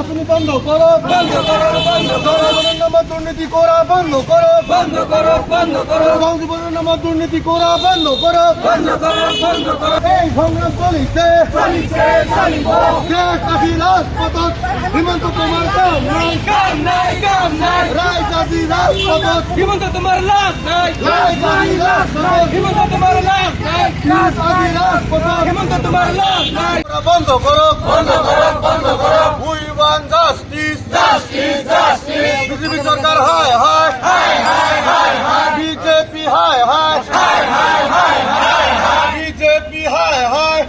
আসনি বন্ধ করো বন্ধ করো বন্ধ করো নামে দুর্নীতি করা বন্ধ করো বন্ধ করো বন্ধ করো। সংজীবনের নামে দুর্নীতি করা বন্ধ করো বন্ধ করো বন্ধ করো। এই সংগ্রাম চলিছে চলিছে চলিব দেশ কাঠি রাজপথত হিমন্ত কুমার কাম নাই। কাম নাই কাম নাই। রায় জাতি রাজপথত। হিমন্ত তোমার লাভ নাই। রায় জাতি রাজপথত। হিমন্ত তোমার লাভ নাই। রাজ রাজপথত। হিমন্ত তোমার লাভ নাই। বন্ধ করো বন্ধ সরকার হায় হায় বিজেপি হায় হায় বিজেপি হায় হায়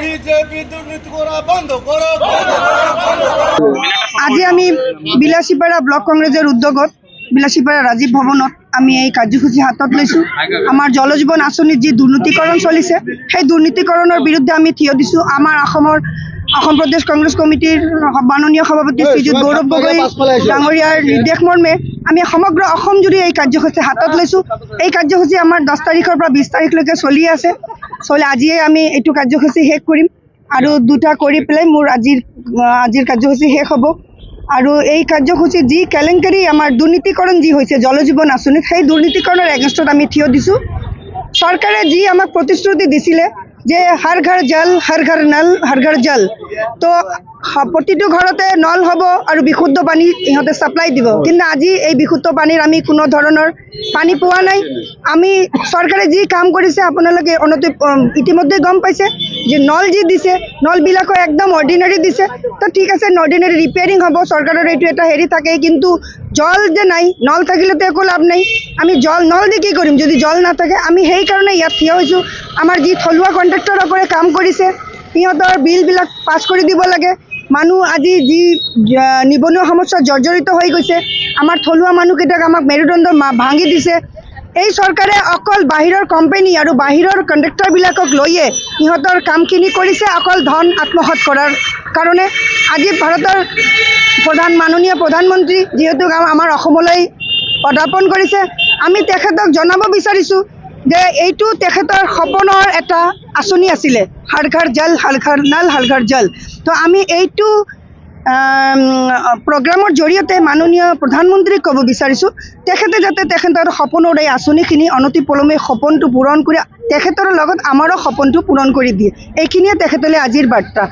বিজেপি দুর্নীতি করা বন্ধ করো আজি আমি বিলাসীপাৰা ব্লক কংগ্ৰেছৰ উদ্যোগত বিলাসীপাৰা ৰাজীৱ ভৱনত আমি এই কাৰ্যসূচী হাতত লৈছোঁ আমাৰ জল জীৱন আঁচনিত যি দুৰ্নীতিকৰণ চলিছে সেই দুৰ্নীতিকৰণৰ বিৰুদ্ধে আমি থিয় দিছোঁ আমাৰ অসমৰ অসম প্ৰদেশ কংগ্ৰেছ কমিটিৰ মাননীয় সভাপতি শ্ৰীযুত গৌৰৱ গগৈ ডাঙৰীয়াৰ নিৰ্দেশ মৰ্মে আমি সমগ্ৰ অসম জুৰি এই কাৰ্যসূচী হাতত লৈছোঁ। এই কাৰ্যসূচী আমাৰ দহ তাৰিখৰ পৰা বিছ তাৰিখলৈকে চলি আছে। চলি আজিয়ে আমি এইটো কাৰ্যসূচী শেষ কৰিম। আৰু দুটা কৰি পেলাই মোৰ আজিৰ আজিৰ কাৰ্যসূচী শেষ হ'ব। আৰু এই কাৰ্যসূচীত যি কেলেংকাৰী আমাৰ দুৰ্নীতিকৰণ যি হৈছে জল জীৱন আঁচনিত সেই দুৰ্নীতিকৰণৰ এগেইনষ্টত আমি থিয় দিছোঁ। চৰকাৰে যি আমাক প্ৰতিশ্ৰুতি দিছিলে যে হৰ ঘৰ জল হৰ ঘৰ নল হৰ ঘৰ জল। তো প্ৰতিটো ঘৰতে নল হ'ব আৰু বিশুদ্ধ পানী ইহঁতে ছাপ্লাই দিব। কিন্তু আজি এই বিশুদ্ধ পানীৰ আমি কোনো ধৰণৰ পানী পোৱা নাই। আমি চৰকাৰে যি কাম কৰিছে আপোনালোকে অনতি ইতিমধ্যে গম পাইছে যে নল যি দিছে নলবিলাকো একদম অৰ্ডিনাৰী দিছে। তো ঠিক আছে অৰ্ডিনাৰী ৰিপেয়াৰিং হ'ব চৰকাৰৰ এইটো এটা হেৰি থাকে কিন্তু জল যে নাই নল থাকিলেতো একো লাভ নাই। আমি জল নল দি কি কৰিম? যদি জল নাথাকে আমি সেইকাৰণে ইয়াত থিয় হৈছোঁ। আমাৰ যি থলুৱা কণ্ট্ৰেক্টৰসকলে কাম কৰিছে সিহঁতৰ বিলবিলাক পাছ কৰি দিব লাগে। মানুহ আজি যি নিবনুৱা সমস্যাত জৰ্জৰিত হৈ গৈছে আমাৰ থলুৱা মানুহকেইটাক আমাক মেৰুদণ্ড ভাঙি দিছে। এই চৰকাৰে অকল বাহিৰৰ কোম্পানী আৰু বাহিৰৰ কণ্ডাক্টৰবিলাকক লৈয়ে সিহঁতৰ কামখিনি কৰিছে অকল ধন আত্মসাৎ কৰাৰ কাৰণে। আজি ভাৰতৰ প্ৰধান মাননীয় প্ৰধানমন্ত্ৰী যিহেতু আম- আমাৰ অসমলৈ পদাৰ্পণ কৰিছে আমি তেখেতক জনাব বিচাৰিছোঁ যে এইটো তেখেতৰ সপোনৰ এটা আঁচনি আছিলে হৰ ঘৰ জল হৰ ঘৰ নল হৰ ঘৰ জল। তো আমি এইটো প্ৰগ্ৰামৰ জৰিয়তে মাননীয় প্ৰধানমন্ত্ৰীক ক'ব বিচাৰিছোঁ তেখেতে যাতে তেখেতৰ সপোনৰ এই আঁচনিখিনি অনতিপলমে সপোনটো পূৰণ কৰি তেখেতৰ লগত আমাৰো সপোনটো পূৰণ কৰি দিয়ে। এইখিনিয়ে তেখেতলৈ আজিৰ বাৰ্তা।